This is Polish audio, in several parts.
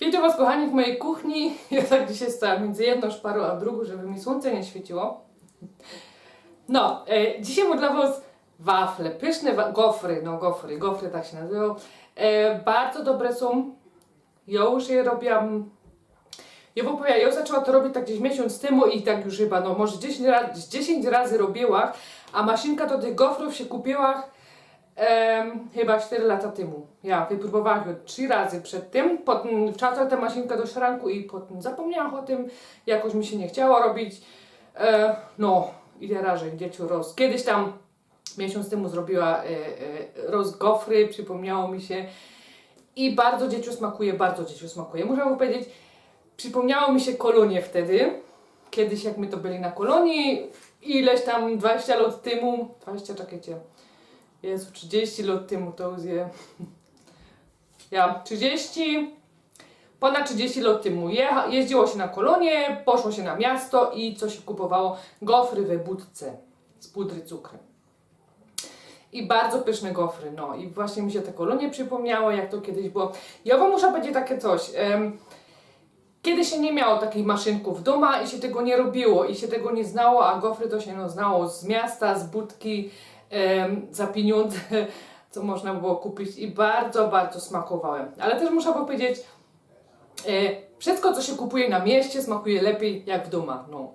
Witam Was kochani w mojej kuchni. Ja tak dzisiaj stałam między jedną szparą a drugą, żeby mi słońce nie świeciło. No, e, dzisiaj mam dla Was wafle, pyszne wa- gofry, no gofry, gofry tak się nazywają. E, bardzo dobre są. Ja już je robiłam. Ja wam powiem, ja zaczęła to robić tak gdzieś miesiąc temu i tak już chyba, no może 10 razy, 10 razy a maszynka do tych gofrów się kupiła Chyba 4 lata temu. Ja wypróbowałam ją 3 razy przed tym. Potem tę maszynkę do szranku i potem zapomniałam o tym. Jakoś mi się nie chciało robić. E, no, i teraz, że dzieci roz. Kiedyś tam miesiąc temu zrobiła e, e, roz gofry, przypomniało mi się. I bardzo dzieciu smakuje, bardzo dzieciu smakuje. Muszę wam powiedzieć, przypomniało mi się kolonie wtedy. Kiedyś jak my to byli na kolonii, ileś tam 20 lat temu, 20 czekajcie, Jezu, 30 lat temu to już je. Ja, 30, ponad 30 lat temu jecha, jeździło się na kolonie, poszło się na miasto i co się kupowało? Gofry we budce z pudry cukru. I bardzo pyszne gofry, no i właśnie mi się te kolonie przypomniało, jak to kiedyś było. Ja wam muszę powiedzieć takie coś. em, kiedy się nie miało takich maszynków w domu i się tego nie robiło i się tego nie znało, a gofry to się no, znało z miasta, z budki, za pieniądze, co można było kupić i bardzo, bardzo smakowały. Ale też muszę powiedzieć, e, wszystko co się kupuje na mieście smakuje lepiej jak w domu. No.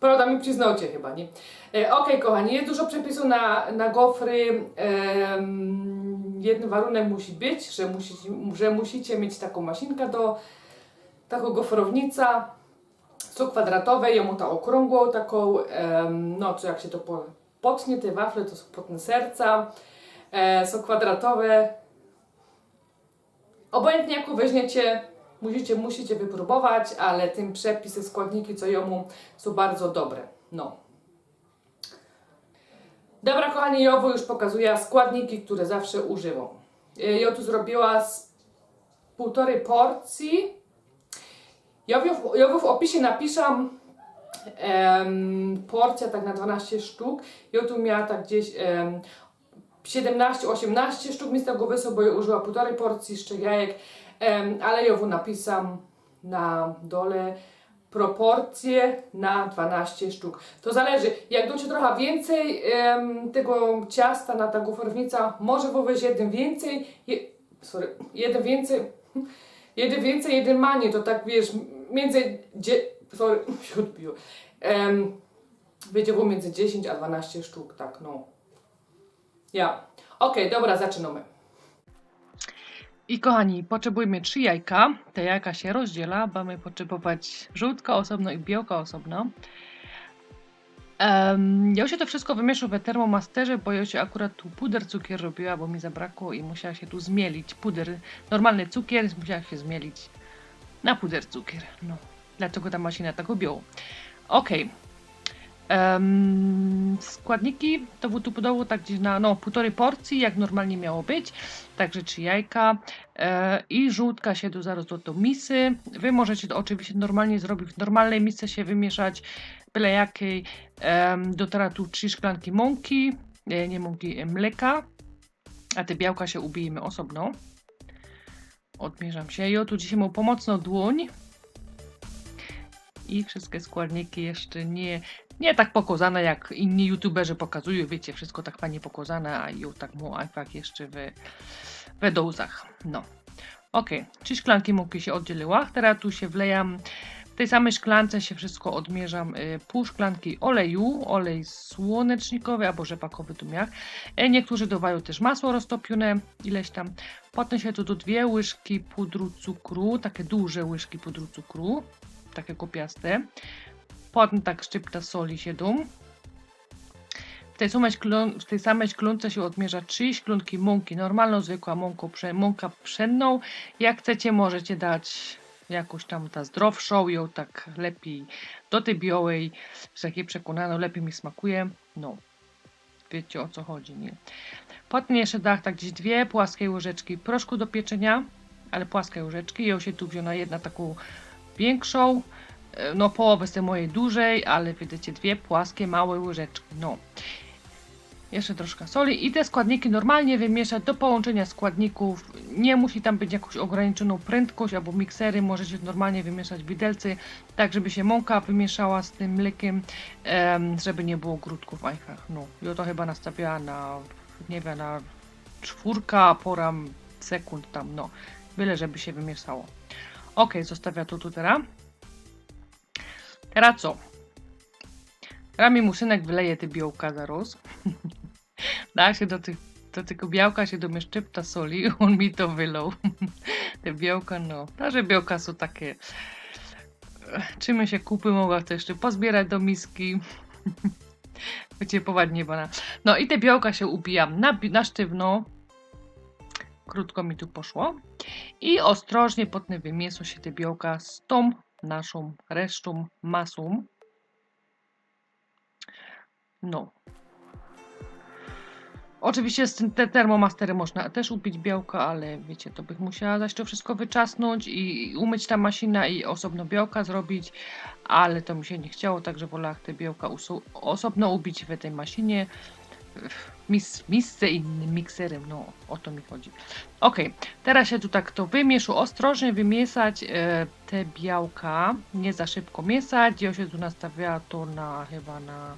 Prawda mi przyznajcie chyba, nie? E, Okej, kochani, jest dużo przepisów na, na gofry. Em, jeden warunek musi być, że musicie, że musicie mieć taką maszynkę do taką gofrownica. Są kwadratowe, ją ta okrągłą taką, no co jak się to po, potnie, te wafle to są potne serca. E, są kwadratowe. Obojętnie jaką weźmiecie, musicie, musicie wypróbować, ale tym przepisy, składniki, co jomu są bardzo dobre. No. Dobra, kochani, Jowo już pokazuje składniki, które zawsze używam. E, Ja tu zrobiła z półtorej porcji. Ja w, ja w opisie napiszę em, porcja tak na 12 sztuk. Ja tu miała tak gdzieś em, 17-18 sztuk mi z tego bo ja użyła półtorej porcji jeszcze jajek, ale ja napisam na dole proporcje na 12 sztuk. To zależy, jak docie trochę więcej tego ciasta na ta gofrownica, może wobec jeden więcej, je, sorry, jeden więcej, jeden więcej, jeden mniej, to tak wiesz, między, dzie, sorry, się odbiło, um, między 10 a 12 sztuk, tak no. Ja. Okej, dobra, zaczynamy. I kochani, potrzebujemy trzy jajka. Te jajka się rozdziela, mamy potrzebować żółtka osobno i białka osobno. Um, ja się to wszystko wymieszam we termomasterze, bo ja się akurat tu puder cukier robiła, bo mi zabrakło i musiała się tu zmielić. Puder, normalny cukier, musiała się zmielić na puder cukier. No, dlaczego ta maszyna tak robiła? Okej. Em, składniki to tu podobało tak gdzieś na no, półtorej porcji, jak normalnie miało być. Także trzy jajka e, i żółtka się tu zaraz do, do misy. Wy możecie to oczywiście normalnie zrobić w normalnej misce się wymieszać, byle jakiej. Em, do teraz tu trzy szklanki mąki, e, nie mąki, e, mleka, a te białka się ubijemy osobno. Odmierzam się. Tu dzisiaj mam pomocną dłoń. I wszystkie składniki jeszcze nie, nie tak pokazane jak inni youtuberzy pokazują, wiecie, wszystko tak fajnie pokazane, a ją tak mu tak jeszcze w, we dozach. No. Ok, trzy szklanki mąki się oddzieliła. Teraz tu się wlejam, w tej samej szklance się wszystko odmierzam. Y, pół szklanki oleju, olej słonecznikowy albo rzepakowy tu miach. E, niektórzy dodają też masło roztopione, ileś tam. Potem się tu do dwie łyżki pudru cukru, takie duże łyżki pudru cukru, takie kopiaste. Potem tak szczypta soli się dum. W tej, samej w tej samej szklunce się odmierza 3 szklunki mąki, normalną, zwykła mąką, mąka pszenną. Jak chcecie, możecie dać jakąś tam ta zdrowszą, ją tak lepiej do tej białej, z jakiej przekonano, lepiej mi smakuje. No, wiecie o co chodzi, nie? Potem jeszcze dach tak gdzieś dwie płaskie łyżeczki proszku do pieczenia, ale płaskie łyżeczki. Ją się tu wzięła jedna taką większą, e, no połowę z tej mojej dużej, ale widzicie dwie płaskie, małe łyżeczki, no. Jeszcze troszkę soli i te składniki normalnie wymieszać do połączenia składników. Nie musi tam być jakąś ograniczoną prędkość albo miksery. Możecie normalnie wymieszać widelcy, tak żeby się mąka wymieszała z tym mlekiem, em, żeby nie było grudków w ajkach. No, ja to chyba nastawiała na, nie wiem, na czwórka pora sekund tam, no. Byle, żeby się wymieszało. Ok, zostawia to tu teraz. Teraz co? Teraz mi musynek wyleje te białka zaraz. da się do, tych, do tego białka się domieszczy ta soli. On mi to wylał. te białka, no. Ta, że białka są takie... Czy my się kupy mogła to jeszcze pozbierać do miski. Wiecie, powadnie bana. No i te białka się ubijam na, na sztywno. Krótko mi tu poszło. I ostrożnie potnę wymiesą się te białka z tą naszą resztą masą. No. Oczywiście z te termomasterem można też upić białka, ale wiecie, to bych musiała zaś to wszystko wyczasnąć i umyć ta maszyna i osobno białka zrobić, ale to mi się nie chciało, także wolałam te białka osobno ubić w tej maszynie. Mis, misce innym mikserem, no o to mi chodzi. Ok, teraz się tu tak to wymieszu, ostrożnie wymieszać e, te białka, nie za szybko mieszać. Ja się tu nastawiała to na chyba na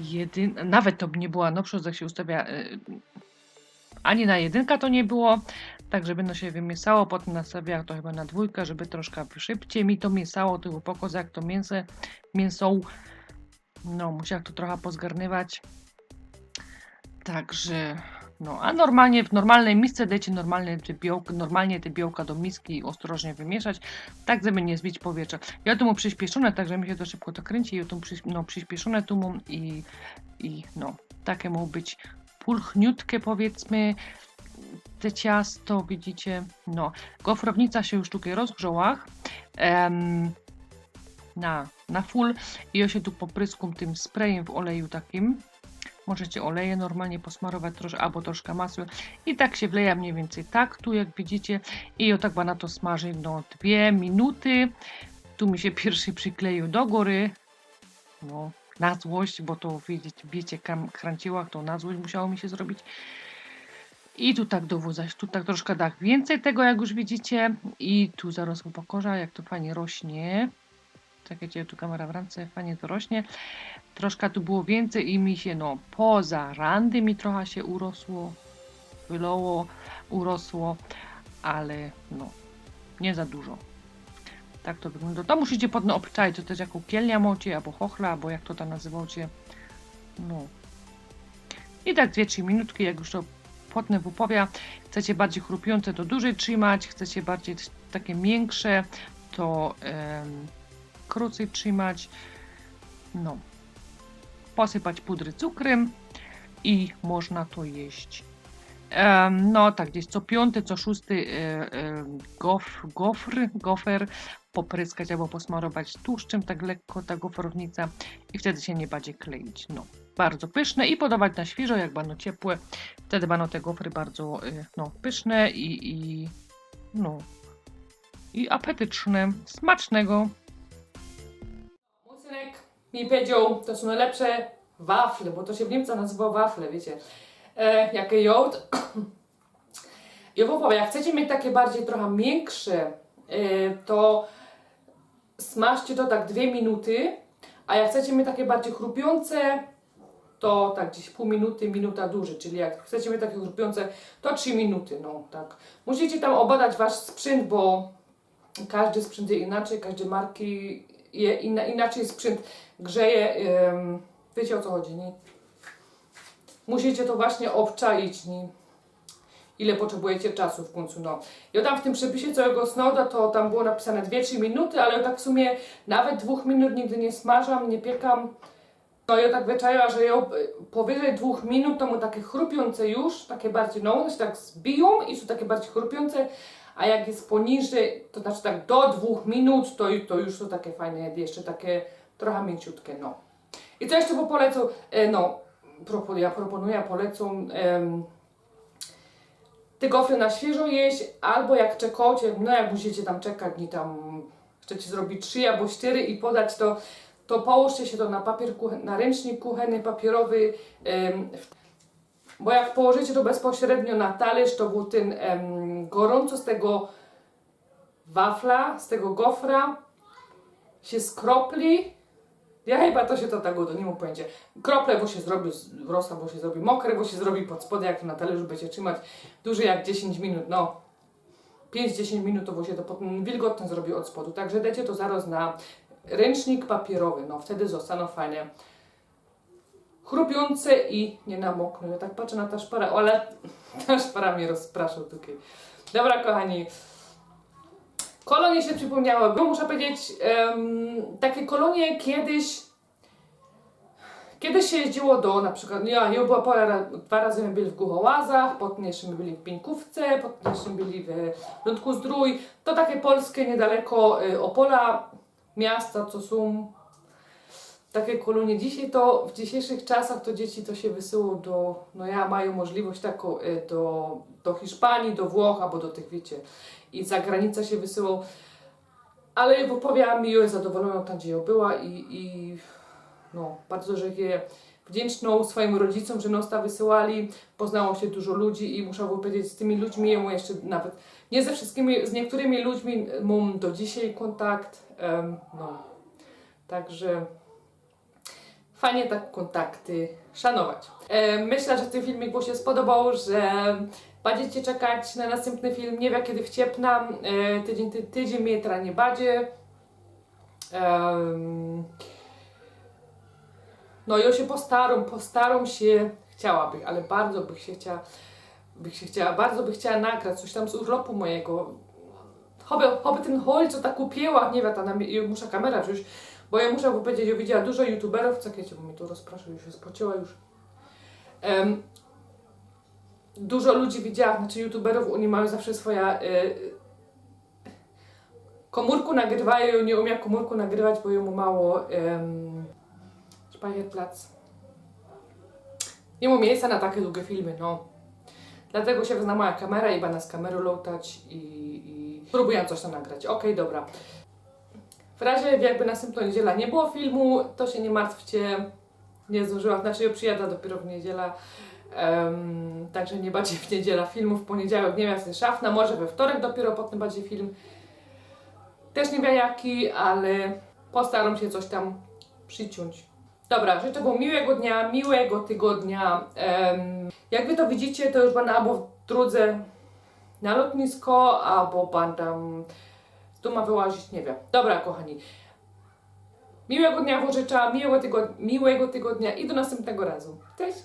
jedyn, nawet to nie była, no przód jak się ustawia, e, ani na jedynka to nie było, tak żeby no się wymieszało, potem nastawiała to chyba na dwójkę, żeby troszkę szybciej mi to mieszało, tego pokoza jak to mięso, mięso, no musiałam to trochę pozgarnywać. Także, no, a normalnie w normalnej misce dajcie normalnie te białka, normalnie te białka do miski i ostrożnie wymieszać, tak żeby nie zbić powietrza. Ja tu mu przyspieszone, także mi się to szybko to kręci, ja tu no, przyspieszone tu mam i, i no, takie ma być pulchniutkie powiedzmy, te ciasto, widzicie, no, gofrownica się już tutaj rozgrzała, em, na, na full i ja się tu popryskum tym sprayem w oleju takim, Możecie oleje normalnie posmarować troszkę, albo troszkę masła. I tak się wleja mniej więcej tak, tu jak widzicie. I o tak na to smaży no dwie minuty. Tu mi się pierwszy przykleił do góry. No, na złość, bo to wiecie, kram, kręciłach, to na złość musiało mi się zrobić. I tu tak dowózać, tu tak troszkę tak więcej tego, jak już widzicie. I tu zarosło pokorza, jak to fajnie rośnie. Czekajcie, tu kamera w ręce, fajnie to rośnie. Troszkę tu było więcej i mi się, no, poza randy mi trochę się urosło, wylało, urosło, ale no, nie za dużo. Tak to wygląda. To musicie podno obczaić, to też jaką kielnia mocie, albo chochla, albo jak to tam nazywacie. No. I tak 2-3 minutki, jak już to potnę w upowia. Chcecie bardziej chrupiące, to dłużej trzymać. Chcecie bardziej takie miększe, to em, krócej trzymać. No. Posypać pudry cukrem i można to jeść. No tak, gdzieś co piąty, co szósty e, e, gof, gofr, gofer popryskać albo posmarować tłuszczem tak lekko ta gofrownica i wtedy się nie będzie kleić. No, bardzo pyszne i podawać na świeżo, jak będą ciepłe. Wtedy będą te gofry bardzo e, no, pyszne i, i no i apetyczne. Smacznego! Mi powiedział, to są najlepsze wafle, bo to się w Niemczech nazywa wafle, wiecie. E, jakie jołd. I opowie, jak chcecie mieć takie bardziej trochę miększe, e, to smażcie to tak dwie minuty, a jak chcecie mieć takie bardziej chrupiące, to tak gdzieś pół minuty, minuta dłużej, czyli jak chcecie mieć takie chrupiące, to 3 minuty, no tak. Musicie tam obadać wasz sprzęt, bo każdy sprzęt jest inaczej, każde marki inaczej sprzęt grzeje. wiecie o co chodzi, nie? Musicie to właśnie obczaić, nie? Ile potrzebujecie czasu w końcu, no. Ja tam w tym przepisie całego Snowda to tam było napisane 2-3 minuty, ale ja tak w sumie nawet dwóch minut nigdy nie smażam, nie piekam. No ja tak wyczaiła, że ja powyżej dwóch minut to mu takie chrupiące już, takie bardziej, no one się tak zbiją i są takie bardziej chrupiące, a jak jest poniżej, to znaczy tak do dwóch minut, to, to już są takie fajne, jeszcze takie trochę mięciutkie, no. I co jeszcze po polecą, e, no, propo, ja proponuję, polecą em, te gofry na świeżo jeść, albo jak czekacie, no jak musicie tam czekać, nie tam chcecie zrobić trzy albo cztery i podać to, to połóżcie się to na papier kuchen, na ręcznik kuchenny, papierowy, bo jak położycie to bezpośrednio na talerz, to był ten em, gorąco z tego wafla, z tego gofra się skropli. Ja chyba to się to tak nie mam pojęcia. Krople, bo się zrobi rosa, bo się zrobi mokre, bo się zrobi pod spodem, jak to na talerzu będzie trzymać. Duży jak 10 minut, no 5-10 minut bo się to potem wilgotne zrobi od spodu. Także dajcie to zaraz na ręcznik papierowy, no wtedy zostaną fajnie chrupiące i nie namokną. Ja tak patrzę na ta szpara, ale ta szpara mnie rozprasza tutaj. Dobra, kochani. Kolonie się przypomniały, bo muszę powiedzieć, em, takie kolonie kiedyś Kiedyś się jeździło do, na przykład, ja, ja była pora, ra- dwa razy my byli w Głuchołazach, potem jeszcze byli w Pieńkówce, potem jeszcze byli w Rundku Zdrój. To takie polskie, niedaleko y, Opola, miasta, co są takie kolonie. Dzisiaj to, w dzisiejszych czasach to dzieci to się wysyło do, no ja mają możliwość taką, y, do, do Hiszpanii, do Włoch, albo do tych, wiecie, i za granicę się wysyłał. Ale powiem mi, jest zadowolona tam, gdzie ja była i, i no, bardzo, że je wdzięczną swoim rodzicom, że nos ta wysyłali. Poznało się dużo ludzi i muszę powiedzieć, z tymi ludźmi jemu jeszcze nawet, nie ze wszystkimi, z niektórymi ludźmi mam do dzisiaj kontakt. em, no, także fajnie tak kontakty szanować. E, myślę, że ten filmik Wam się spodobał, że będziecie czekać na następny film. Nie wiem kiedy wciepnam. E, tydzień, ty, tydzień mnie teraz nie będzie. No ja się postaram, postaram się, chciałabym, ale bardzo bych się chciała, bych się chciała, bardzo bych chciała nagrać coś tam z urlopu mojego. Choby, choby ten hol, co tak kupiła, nie wiem, ta muszę kamerę wziąć, bo ja muszę powiedzieć, ja widziała dużo youtuberów, czekajcie, bo mi to rozprasza, już się spociła już. Em, dużo ludzi widziałam, znaczy youtuberów, oni mają zawsze swoja y, komórku nagrywają, nie umiem komórku nagrywać, bo jemu mało um, Speicherplatz. Nie ma miejsca na takie długie filmy, no. Dlatego się wezna moja kamera i będę z kamerą lotać i, i próbuję coś tam nagrać. Okej, dobra. W razie jakby następną niedziela nie było filmu, to się nie martwcie. Nie zdążyłam, znaczy ja przyjadę dopiero w niedzielę. Em, także nie będzie w niedziela filmu, w poniedziałek nie wiem, jest szafna, może we wtorek dopiero potem będzie film. Też nie wiem jaki, ale postaram się coś tam przyciąć. Dobra, życzę Wam miłego dnia, miłego tygodnia. Em, jak Wy to widzicie, to już będę albo w drodze na lotnisko, albo będę z duma wyłazić, nie wiem. Dobra, kochani. Miłego dnia Wam miłego, tygo- miłego tygodnia i do następnego razu. Cześć!